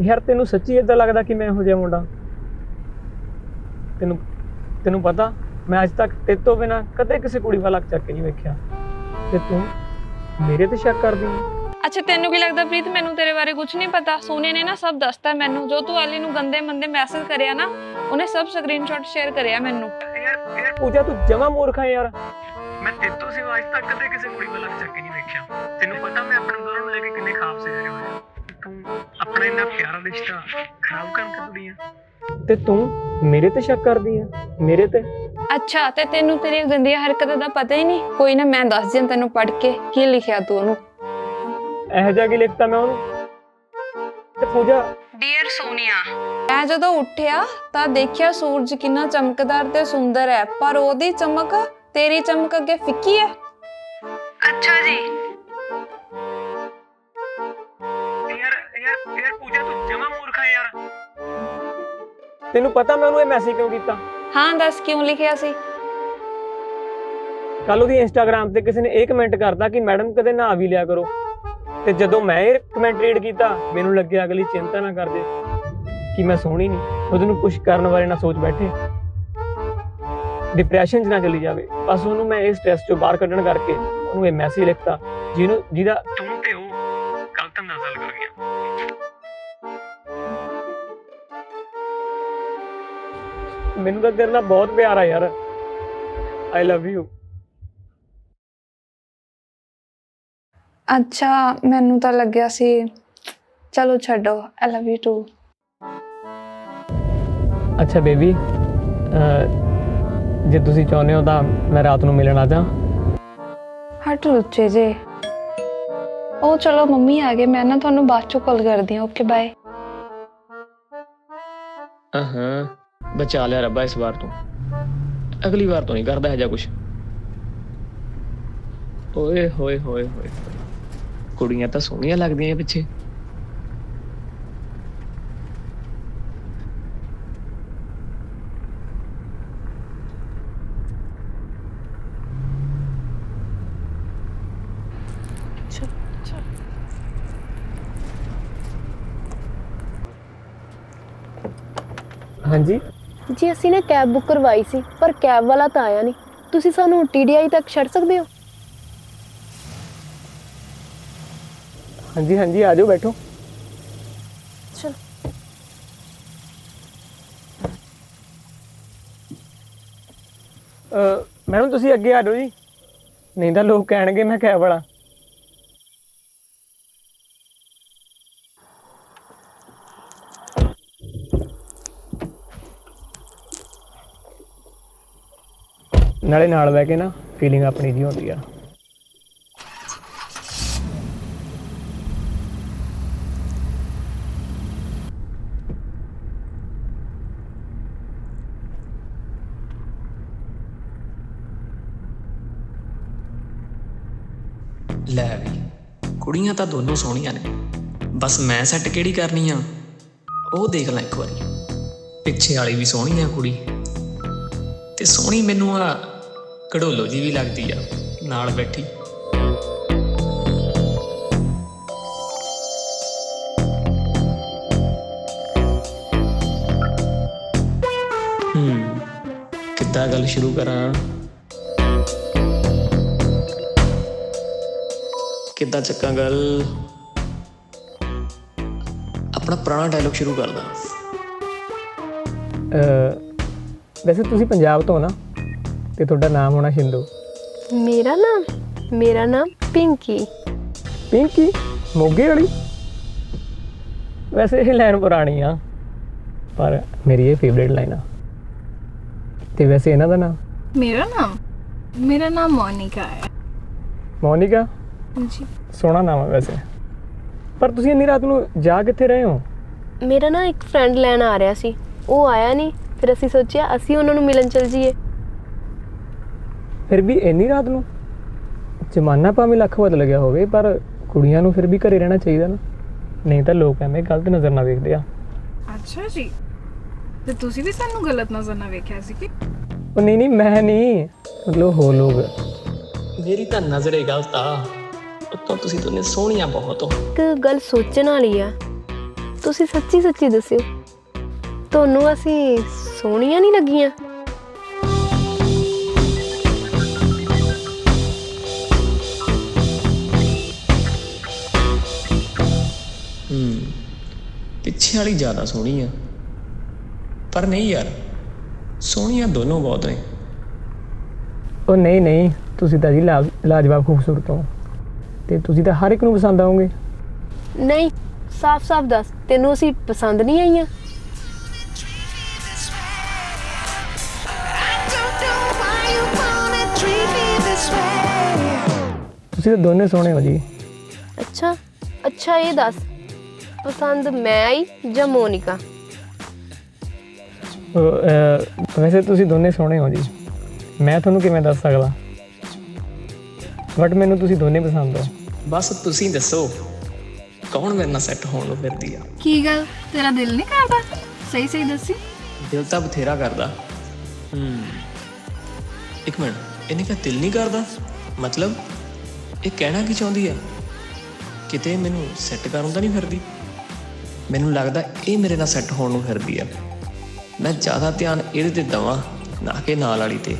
ਯਾਰ ਤੈਨੂੰ ਸੱਚੀ ਇਦਾਂ ਲੱਗਦਾ ਕਿ ਮੈਂ ਇਹੋ ਜਿਹਾ ਮੁੰਡਾ? ਤੈਨੂੰ ਤੈਨੂੰ ਪਤਾ ਮੈਂ ਅੱਜ ਤੱਕ ਤੇਰੇ ਤੋਂ ਬਿਨਾ ਕਦੇ ਕਿਸੇ ਕੁੜੀ ਵੱਲ ਅੱਖ ਚੱਕ ਕੇ ਨਹੀਂ ਵੇਖਿਆ। ਤੇ ਤੂੰ ਮੇਰੇ ਤੇ ਸ਼ੱਕ ਕਰਦੀ ਹੈ ਅੱਛਾ ਤੈਨੂੰ ਕੀ ਲੱਗਦਾ ਪ੍ਰੀਤ? ਮੈਨੂੰ ਤੇਰੇ ਬਾਰੇ ਕੁਝ ਨਹੀਂ ਪਤਾ। ਸੋਨੇ ਨੇ ਨਾ ਸਭ ਦੱਸਤਾ ਮੈਨੂੰ। ਜੋ ਤੂੰ ਐਲੀ ਨੂੰ ਗੰਦੇ ਮੰਦੇ ਮੈਸੇਜ ਕਰਿਆ ਨਾ ਉਹਨੇ ਸਭ ਸਕਰੀਨਸ਼ਾਟ ਸ਼ੇਅਰ ਕਰਿਆ ਮੈਨੂੰ। ਯਾਰ ਯਾਰ ਪੂਜਾ ਤੂੰ ਜਮਾ ਮੂਰਖ ਹੈ ਯਾਰ। ਮੈਂ ਤੇਰੇ ਤੋਂ ਸਿਵਾ ਅੱਜ ਤੱਕ ਕਦੇ ਕਿਸੇ ਕੁੜੀ ਵੱਲ ਅੱਖ ਚੱਕ ਕੇ ਨਹੀਂ ਵੇਖਿਆ। ਤੈਨੂੰ ਪਤਾ ਮੈਂ ਆਪਣੇ ਦੋਨੋਂ ਨੂੰ ਲੈ ਕੇ ਕਿੰਨੇ ਖਾਬ ਸੇ ਰਹੇ ਹੋਏ ਤੂੰ ਆਪਣਾ ਇੰਨਾ ਪਿਆਰਾ ਰਿਸ਼ਤਾ ਖਰਾਬ ਕਰਨ ਕਿ ਤੁਰੀ ਆ। ਤੇ ਤੂੰ ਮੇਰੇ ਤੇ ਸ਼ੱਕ ਕਰਦੀ ਆ? ਮੇਰੇ ਤੇ? ਅੱਛਾ ਤੇ ਤੈਨੂੰ ਤੇਰੀਆਂ ਗੰਦੀਆਂ ਹਰਕਤਾਂ ਦਾ ਪਤਾ ਹੀ ਨਹੀਂ? ਕੋਈ ਨਾ ਮੈਂ ਦੱਸ ਦਿਆਂ ਤੈਨੂੰ ਪੜ੍ਹ ਕੇ ਕੀ ਲਿਖਿਆ ਤੂੰ ਉਹਨੂੰ। ਇਹੋ ਜਿਹਾ ਕੀ ਲਿਖਤਾ ਮੈਂ ਉਹਨੂੰ? ਤੇ ਪੂਜਾ। ਡੀਅਰ ਸੋਨੀਆ। ਮੈਂ ਜਦੋਂ ਉੱਠਿਆ ਤਾਂ ਦੇਖਿਆ ਸੂਰਜ ਕਿੰਨਾ ਚਮਕਦਾਰ ਤੇ ਸੁੰਦਰ ਹੈ ਪਰ ਉਹਦੀ ਚਮਕ ਤੇਰੀ ਚਮਕ ਅੱਗੇ ਫਿੱਕੀ ਹੈ। ਅੱਛਾ ਜੀ। ਤੈਨੂੰ ਪਤਾ ਮੈਂ ਉਹਨੂੰ ਇਹ ਮੈਸੇਜ ਕਿਉਂ ਕੀਤਾ? ਹਾਂ ਦੱਸ ਕਿਉਂ ਲਿਖਿਆ ਸੀ? ਕੱਲ ਉਹਦੀ ਇੰਸਟਾਗ੍ਰam ਤੇ ਕਿਸੇ ਨੇ ਇਹ ਕਮੈਂਟ ਕਰਤਾ ਕਿ ਮੈਡਮ ਕਦੇ ਨਹਾ ਵੀ ਲਿਆ ਕਰੋ। ਤੇ ਜਦੋਂ ਮੈਂ ਇਹ ਕਮੈਂਟ ਰੀਡ ਕੀਤਾ ਮੈਨੂੰ ਲੱਗਿਆ ਅਗਲੀ ਚਿੰਤਾ ਨਾ ਕਰਦੇ ਕਿ ਮੈਂ ਸੋਹਣੀ ਨਹੀਂ ਉਹਦੇ ਨੂੰ ਕੁਝ ਕਰਨ ਬਾਰੇ ਨਾ ਸੋਚ ਬੈਠੇ। ਡਿਪਰੈਸ਼ਨ 'ਚ ਨਾ ਚਲੀ ਜਾਵੇ। ਬਸ ਉਹਨੂੰ ਮੈਂ ਇਸ ਸਟ੍ਰੈਸ ਚੋਂ ਬਾਹਰ ਕੱਢਣ ਕਰਕੇ ਉਹਨੂੰ ਇਹ ਮੈਸੇਜ ਲਿਖਤਾ ਜਿਹਨੂੰ ਜਿਹਦਾ ਤੂੰ ਤੇ ਉਹ ਗਲਤ ਅੰਦਾਜ਼ਾ ਮੈਨੂੰ ਤਾਂ ਤੇਰੇ ਨਾਲ ਬਹੁਤ ਪਿਆਰ ਆ ਯਾਰ। ਆਈ ਲਵ ਯੂ ਅੱਛਾ ਮੈਨੂੰ ਤਾਂ ਲੱਗਿਆ ਸੀ ਚਲੋ ਛੱਡੋ ਆਈ ਲਵ ਯੂ ਟੂ ਅੱਛਾ ਬੇਬੀ ਜੇ ਤੁਸੀਂ ਚਾਹੁੰਦੇ ਹੋ ਤਾਂ ਮੈਂ ਰਾਤ ਨੂੰ ਮਿਲਣ ਆ ਜਾ। ਹਟ ਲੁੱਚੇ ਜੇ। ਉਹ ਚਲੋ ਮੰਮੀ ਆ ਗਏ ਮੈਂ ਨਾ ਤੁਹਾਨੂੰ ਬਾਅਦ ਚੋਂ ਕਾਲ ਕਰਦੀ ਹਾਂ ਓਕੇ ਬਾਏ ਹਾਂ ਬਚਾ ਲਿਆ ਰੱਬਾ ਇਸ ਵਾਰ ਤੋਂ ਅਗਲੀ ਵਾਰ ਤੋਂ ਨਹੀਂ ਕਰਦਾ ਹੈ ਜਾਂ ਕੁਝ ਓਏ ਹੋਏ ਹੋਏ ਹੋਏ ਕੁੜੀਆਂ ਤਾਂ ਸੋਹਣੀਆਂ ਲੱਗਦੀਆਂ ਪਿੱਛੇ ਹਾਂਜੀ ਜੀ ਅਸੀਂ ਨੇ ਕੈਬ ਬੁੱਕ ਕਰਵਾਈ ਸੀ ਪਰ ਕੈਬ ਵਾਲਾ ਤਾਂ ਆਇਆ ਨਹੀਂ ਤੁਸੀਂ ਸਾਨੂੰ ਟੀਡੀਆਈ ਤੱਕ ਛੱਡ ਸਕਦੇ ਹੋ? ਹਾਂਜੀ ਹਾਂਜੀ ਆ ਜਾਓ ਬੈਠੋ। ਚਲ। ਅ, ਮੈਡਮ ਤੁਸੀਂ ਅੱਗੇ ਆ ਜਾਓ ਜੀ। ਨਹੀਂ ਤਾਂ ਲੋਕ ਕਹਿਣਗੇ ਮੈਂ ਕੈਬ ਵਾਲਾ। ਨਾਲੇ ਨਾਲ ਬਹਿ ਕੇ ਨਾ ਫੀਲਿੰਗ ਆਪਣੀ ਜੀ ਹੁੰਦੀ ਆ। ਲੈ ਵੀ, ਕੁੜੀਆਂ ਤਾਂ ਦੋਨੋਂ ਸੋਹਣੀਆਂ ਨੇ। ਬਸ ਮੈਂ ਸੈੱਟ ਕਿਹੜੀ ਕਰਨੀ ਆ? ਉਹ ਦੇਖ ਲੈ ਇੱਕ ਵਾਰੀ। ਪਿੱਛੇ ਵਾਲੀ ਵੀ ਸੋਹਣੀ ਆ ਕੁੜੀ। ਤੇ ਸੋਹਣੀ ਮੈਨੂੰ ਆ ਕਢੋਲੋ ਜੀ ਵੀ ਲੱਗਦੀ ਆ। ਨਾਲ ਬੈਠੀ। ਹੂੰ, ਕਿੱਦਾਂ ਗੱਲ ਸ਼ੁਰੂ ਕਰਾਂ? ਕਿੱਦਾਂ ਚੱਕਾਂ ਗੱਲ? ਆਪਣਾ ਪੁਰਾਣਾ ਡਾਇਲੌਗ ਸ਼ੁਰੂ ਕਰਦਾ ਵੈਸੇ ਤੁਸੀਂ ਪੰਜਾਬ ਤੋਂ ਹੋ ਨਾ? ਤੇ ਤੁਹਾਡਾ ਨਾਮ ਹੋਣਾ ਸ਼ਿੰਦੂ। ਮੇਰਾ ਨਾਮ? ਮੇਰਾ ਨਾਮ ਪਿੰਕੀ। ਪਿੰਕੀ? ਮੋਗੇ ਵਾਲੀ? ਵੈਸੇ ਇਹ ਲਾਈਨ ਪੁਰਾਣੀ ਆ ਪਰ ਮੇਰੀ ਇਹ ਫੇਵਰੇਟ ਲਾਈਨ ਆ। ਤੇ ਵੈਸੇ ਇਹਨਾਂ ਦਾ ਨਾਮ? ਮੇਰਾ ਨਾਮ? ਮੇਰਾ ਨਾਮ ਮੋਨਿਕਾ ਹੈ। ਮੋਨਿਕਾ? ਜੀ। ਸੋਹਣਾ ਨਾਮ ਹੈ ਵੈਸੇ। ਪਰ ਤੁਸੀਂ ਇੰਨੀ ਰਾਤ ਨੂੰ ਜਾ ਕਿੱਥੇ ਰਹੇ ਹੋ? ਮੇਰਾ ਨਾ ਇੱਕ ਫਰੈਂਡ ਲੈਣ ਆ ਰਿਹਾ ਸੀ। ਉਹ ਆਇਆ ਨਹੀਂ ਫਿਰ ਅਸੀਂ ਸੋਚਿਆ ਅਸੀਂ ਉਹਨਾਂ ਨੂੰ ਮਿਲਣ ਚੱਲ ਜਾਈਏ ਫਿਰ ਵੀ ਇੰਨੀ ਰਾਤ ਨੂੰ? ਜ਼ਮਾਨਾ ਭਾਵੇਂ ਲੱਖ ਬਦਲ ਗਿਆ ਹੋਵੇ ਪਰ ਕੁੜੀਆਂ ਨੂੰ ਫਿਰ ਵੀ ਘਰੇ ਰਹਿਣਾ ਚਾਹੀਦਾ ਨਾ। ਨਹੀਂ ਤਾਂ ਲੋਕ ਐਵੇਂ ਗਲਤ ਨਜ਼ਰ ਨਾਲ ਵੇਖਦੇ ਆ। ਅੱਛਾ ਜੀ। ਤੇ ਤੁਸੀਂ ਵੀ ਸਾਨੂੰ ਗਲਤ ਨਜ਼ਰ ਨਾਲ ਵੇਖਿਆ ਸੀ ਕਿ? ਉਹ ਨਹੀਂ ਨਹੀਂ ਮੈਂ ਨਹੀਂ। ਮਤਲਬ ਹੋ ਲੋਕ। ਮੇਰੀ ਤਾਂ ਨਜ਼ਰੇ ਗਲਤ ਆ। ਉੱਤੋਂ ਤੁਸੀਂ ਦੋਨੇ ਸੋਹਣੀਆਂ ਬਹੁਤ ਹੋ। ਇੱਕ ਗੱਲ ਸੋਚਣ ਵਾਲੀ ਆ। ਤੁਸੀਂ ਸੱਚੀ ਸੱਚੀ ਦੱਸਿਓ। ਤੁਹਾਨੂੰ ਅਸੀਂ ਸੋਹਣੀਆਂ ਨਹੀਂ ਲੱਗੀਆਂ? ਪਿੱਛੇ ਵਾਲੀ ਜ਼ਿਆਦਾ ਸੋਹਣੀ ਆ। ਪਰ ਨਹੀਂ ਯਾਰ ਸੋਹਣੀਆਂ ਦੋਨੋਂ ਬਹੁਤ ਨੇ। ਉਹ ਨਹੀਂ ਨਹੀਂ ਤੁਸੀਂ ਤਾਂ ਜੀ ਲਾ- ਲਾਜਵਾਬ ਖੂਬਸੂਰਤ ਹੋ। ਤੇ ਤੁਸੀਂ ਤਾਂ ਹਰ ਇੱਕ ਨੂੰ ਪਸੰਦ ਆਓਗੇ। ਨਹੀਂ ਸਾਫ਼-ਸਾਫ਼ ਦੱਸ ਤੈਨੂੰ ਅਸੀਂ ਪਸੰਦ ਨਹੀਂ ਆਈਆਂ। don't know why you wanna treat me this way. ਤੁਸੀਂ ਤਾਂ ਦੋਨੇ ਸੋਹਣੇ ਹੋ ਜੀ। ਅੱਛਾ ਅੱਛਾ ਇਹ ਦੱਸ ਪਸੰਦ ਮੈਂ ਆਈ ਜਾਂ ਮੋਨਿਕਾ? ਅਹ, ਵੈਸੇ ਤੁਸੀਂ ਦੋਨੇ ਸੋਹਣੇ ਹੋ ਜੀ। ਮੈਂ ਤੁਹਾਨੂੰ ਕਿਵੇਂ ਦੱਸ ਸਕਦਾ? ਬਟ ਮੈਨੂੰ ਤੁਸੀਂ ਦੋਨੇ ਪਸੰਦ ਹੋ। ਬਸ ਤੁਸੀਂ ਦੱਸੋ ਕੌਣ ਮੇਰੇ ਨਾਲ ਸੈੱਟ ਹੋਣ ਨੂੰ ਫਿਰਦੀ ਆ? ਕੀ ਗੱਲ? ਤੇਰਾ ਦਿਲ ਨਹੀਂ ਕਰਦਾ? ਸਹੀ ਸਹੀ ਦੱਸੀ। ਦਿਲ ਤਾਂ ਬਥੇਰਾ ਕਰਦਾ। ਹੂੰ। ਇੱਕ ਮਿੰਟ ਇਹਨੇ ਕਿਹਾ ਦਿਲ ਨਹੀਂ ਕਰਦਾ? ਮਤਲਬ ਇਹ ਕਹਿਣਾ ਕੀ ਚਾਹੁੰਦੀ ਆ? ਕਿਤੇ ਮੈਨੂੰ ਸੈੱਟ ਕਰਨ ਤਾਂ ਨਹੀਂ ਫਿਰਦੀ? ਮੈਨੂੰ ਲੱਗਦਾ ਇਹ ਮੇਰੇ ਨਾਲ ਸੈੱਟ ਹੋਣ ਨੂੰ ਫਿਰਦੀ ਆ ਮੈਂ ਜ਼ਿਆਦਾ ਧਿਆਨ ਇਹਦੇ ਤੇ ਦਵਾਂ ਨਾ ਕਿ ਨਾਲ ਵਾਲੀ ਤੇ।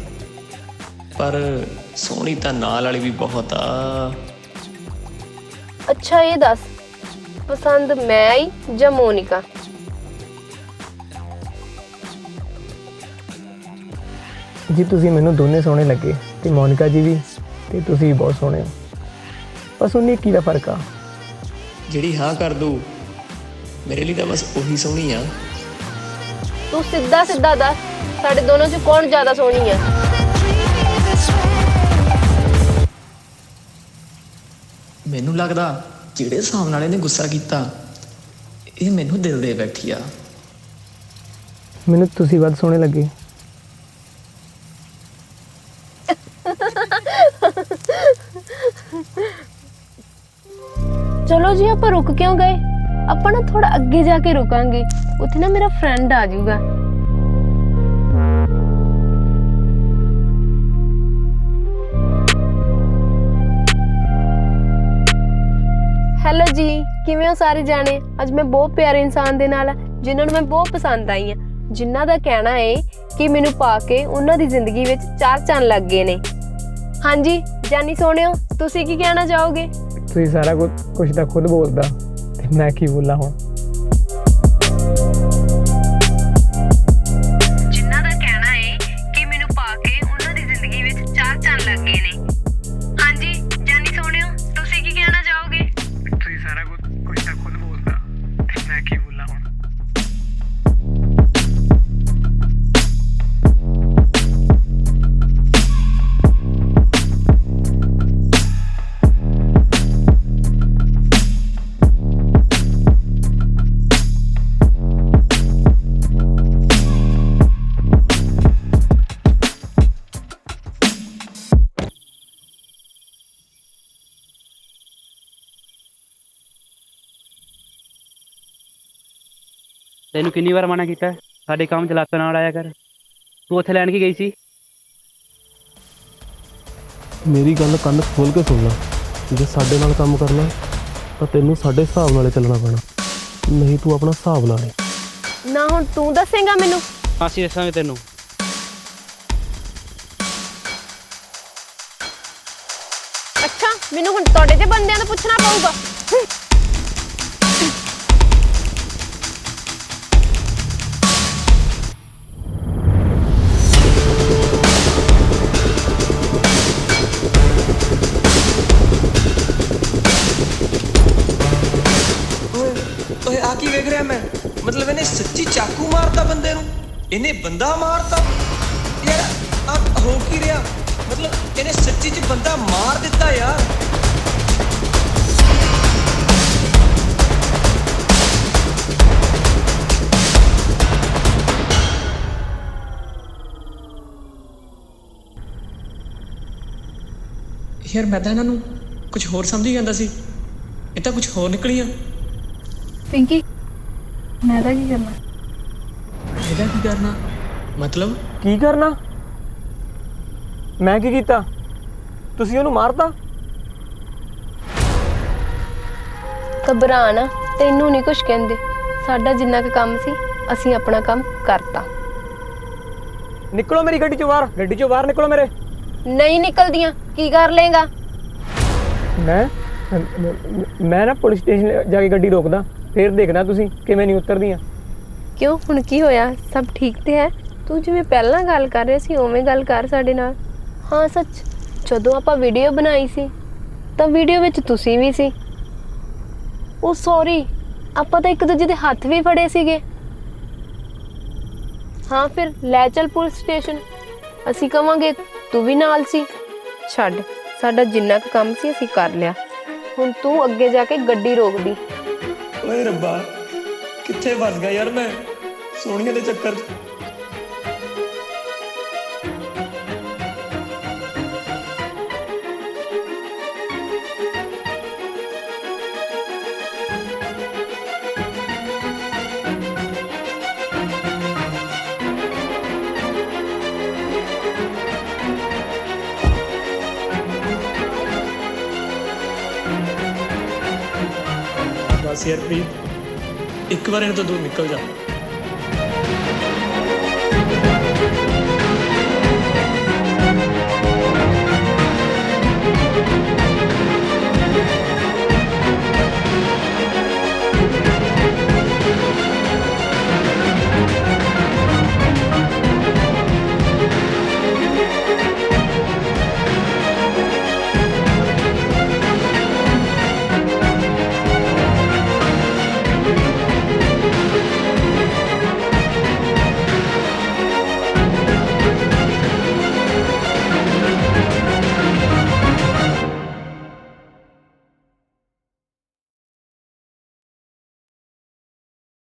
ਪਰ ਸੋਹਣੀ ਤਾਂ ਨਾਲ ਵਾਲੀ ਵੀ ਬਹੁਤ ਆ। ਅੱਛਾ ਇਹ ਦੱਸ। ਪਸੰਦ ਮੈਂ ਆਈ ਜਾਂ ਮੋਨਿਕਾ? ਜੀ ਤੁਸੀਂ ਮੈਨੂੰ ਦੋਨੇ ਸੋਹਣੇ ਲੱਗੇ ਤੇ ਮੋਨਿਕਾ ਜੀ ਵੀ ਤੇ ਤੁਸੀਂ ਵੀ ਬਹੁਤ ਸੋਹਣੇ ਹੋ। ਬਸ ਉਨੀ ਕੀ ਦਾ ਫ਼ਰਕ ਆ? ਜਿਹੜੀ ਹਾਂ ਕਰ ਦੂ ਮੇਰੇ ਲਈ ਤਾਂ ਬਸ ਉਹੀ ਸੋਹਣੀ ਆ। ਤੂੰ ਸਿੱਧਾ ਸਿੱਧਾ ਦੱਸ ਸਾਡੇ ਦੋਨੋਂ ਚ ਕੌਣ ਜ਼ਿਆਦਾ ਸੋਹਣੀ way. ਮੈਨੂੰ ਲੱਗਦਾ ਜਿਹੜੇ ਹਿਸਾਬ ਨਾਲ ਇਹਨੇ ਗੁੱਸਾ ਕੀਤਾ ਇਹ ਮੈਨੂੰ ਦਿਲ ਦੇ ਬੈਠੀ ਆ। ਮੈਨੂੰ ਤੁਸੀਂ ਵੱਧ ਸੋਹਣੇ ਲੱਗੇ। ਚਲੋ ਜੀ ਆਪਾਂ ਰੁਕ ਕਿਉਂ ਗਏ? ਆਪਾਂ ਨਾ ਥੋੜਾ ਅੱਗੇ ਜਾ ਕੇ ਰੁਕਾਂਗੇ। ਉੱਥੇ ਨਾ ਮੇਰਾ ਫਰੈਂਡ ਆ ਜਾਊਗਾ। ਹੈਲੋ ਜੀ ਕਿਵੇਂ ਹੋ ਸਾਰੇ ਜਾਣੇ? ਅੱਜ ਮੈਂ ਬਹੁਤ ਪਿਆਰੇ ਇਨਸਾਨ ਦੇ ਨਾਲ ਆ, ਜਿਨ੍ਹਾਂ ਨੂੰ ਮੈਂ ਬਹੁਤ ਪਸੰਦ ਆਈ ਆ ਜਿਨ੍ਹਾਂ ਦਾ ਕਹਿਣਾ ਹੈ ਕਿ ਮੈਨੂੰ ਪਾ ਕੇ ਉਹਨਾਂ ਦੀ ਜ਼ਿੰਦਗੀ ਵਿੱਚ ਚਾਰ ਚੰਨ ਲੱਗ ਗਏ ਨੇ। ਹਾਂਜੀ ਜਾਨੀ ਸੋਹਣਿਓ ਤੁਸੀਂ ਕੀ ਕਹਿਣਾ ਚਾਹੋਗੇ? ਤੁਸੀਂ ਸਾਰਾ ਕੁਝ ਕੁਝ ਤਾਂ ਖੁਦ ਬੋਲਦਾ। ਤੇ ਮੈਂ ਕੀ ਬੋਲਾਂ ਤੈਨੂੰ ਕਿੰਨੀ ਵਾਰ ਮਨਾ ਕੀਤਾ? ਹੈ? ਸਾਡੇ ਕੰਮ ਚ ਲੱਤ ਨਾਲ ਆਇਆ ਕਰ। ਤੂੰ ਉੱਥੇ ਲੈਣ ਕੀ ਗਈ ਸੀ? ਮੇਰੀ ਗੱਲ ਕੰਨ ਖੋਲ ਕੇ ਸੁਣ ਲੈ। ਜੇ ਸਾਡੇ ਨਾਲ ਕੰਮ ਕਰਨਾ ਤਾਂ ਤੈਨੂੰ ਸਾਡੇ ਹਿਸਾਬ ਨਾਲ ਹੀ ਚੱਲਣਾ ਪੈਣਾ। ਨਹੀਂ ਤੂੰ ਆਪਣਾ ਹਿਸਾਬ ਲਾ ਲੈ। ਨਾ ਹੁਣ ਤੂੰ ਦੱਸੇਗਾ ਮੈਨੂੰ। ਅਸੀਂ ਦੱਸਾਂਗੇ ਤੈਨੂੰ। ਅੱਛਾ ਮੈਨੂੰ ਹੁਣ ਤੁਹਾਡੇ ਤੇ ਬੰਦਿਆਂ ਤੋਂ ਪੁੱਛਣਾ ਪਊਗਾ। ਇਹਨੇ ਬੰਦਾ ਮਾਰਤਾ। ਯਾਰ ਆ ਹੋ ਕੀ ਰਿਹਾ? ਮਤਲਬ ਇਹਨੇ ਸੱਚੀ ਚ ਬੰਦਾ ਮਾਰ ਦਿੱਤਾ ਯਾਰ। ਯਾਰ ਮੈਂ ਤਾਂ ਇਹਨਾਂ ਨੂੰ ਕੁਝ ਹੋਰ ਸਮਝੀ ਜਾਂਦਾ ਸੀ। ਇਹ ਤਾਂ ਕੁਝ ਹੋਰ ਨਿਕਲੀਆਂ ਪਿੰਕੀ ਮੈਂ ਤਾਂ ਕੀ ਕਰਨਾ? ਇਹਦਾ ਕੀ ਕਰਨਾ? ਮਤਲਬ? ਕੀ ਕਰਨਾ? ਮੈਂ ਕੀ ਕੀਤਾ? ਤੁਸੀਂ ਉਹਨੂੰ ਮਾਰਤਾ? ਘਬਰਾ ਨਾ ਤੈਨੂੰ ਨਹੀਂ ਕੁਝ ਕਹਿੰਦੇ। ਸਾਡਾ ਜਿੰਨਾ ਕੁ ਕੰਮ ਸੀ ਅਸੀਂ ਆਪਣਾ ਕੰਮ ਕਰਤਾ। ਨਿਕਲੋ ਮੇਰੀ ਗੱਡੀ ਚੋਂ ਬਾਹਰ ਗੱਡੀ ਚੋਂ ਬਾਹਰ ਨਿਕਲੋ ਮੇਰੇ। ਨਹੀਂ ਨਿਕਲਦੀਆਂ ਕੀ ਕਰ ਲੇਗਾ ਮੈਂ ਮ- ਮ- ਮੈਂ ਨਾ ਪੁਲਿਸ ਸਟੇਸ਼ਨ ਜਾ ਕੇ ਗੱਡੀ ਰੋਕਦਾ ਫਿਰ ਦੇਖਦਾ ਤੁਸੀਂ ਕਿਵੇਂ ਨਹੀਂ ਉਤਰਦੀਆਂ। ਕਿਉਂ? ਹੁਣ ਕੀ ਹੋਇਆ? ਸਭ ਠੀਕ ਤੇ ਹੈ? ਤੂੰ ਜਿਵੇਂ ਪਹਿਲਾਂ ਗੱਲ ਕਰ ਰਿਹਾ ਸੀ, ਉਵੇਂ ਗੱਲ ਕਰ ਸਾਡੇ ਨਾਲ। ਹਾਂ, ਸੱਚ। ਜਦੋਂ ਆਪਾਂ ਵੀਡੀਓ ਬਣਾਈ ਸੀ, ਤਾਂ ਵੀਡੀਓ ਵਿੱਚ ਤੁਸੀਂ ਵੀ ਸੀ। ਉਹ ਸੌਰੀ ਆਪਾਂ ਤਾਂ ਇੱਕ ਦੂਜੇ ਦੇ ਹੱਥ ਵੀ ਫੜੇ ਸੀਗੇ। ਹਾਂ, ਫਿਰ ਲੈ ਚੱਲ ਪੁਲਿਸ ਸਟੇਸ਼ਨ। ਅਸੀਂ ਕਵਾਂਗੇ, ਤੂੰ ਵੀ ਨਾਲ ਸੀ। ਛੱਡ, ਸਾਡਾ ਜਿੰਨਾ ਕੁ ਕੰਮ ਸੀ, ਅਸੀਂ ਕਰ ਲਿਆ। ਹੁਣ ਤੂੰ ਅੱਗੇ ਜਾ ਕੇ ਗੱਡੀ ਰੋਕਦੀ। ਓਏ ਰੱਬਾ, ਕਿੱਥੇ ਫਸ ਗਿਆ ਯਾਰ ਮੈਂ? ਸੋਹਣੀਆਂ ਦੇ ਚੱਕਰ 'ਚ। ਬਸ ਯਾਰ ਪ੍ਰੀਤ ਇੱਕ ਵਾਰ ਇਹਨਾਂ ਤੋਂ ਦੂਰ ਨਿਕਲ ਜਾ।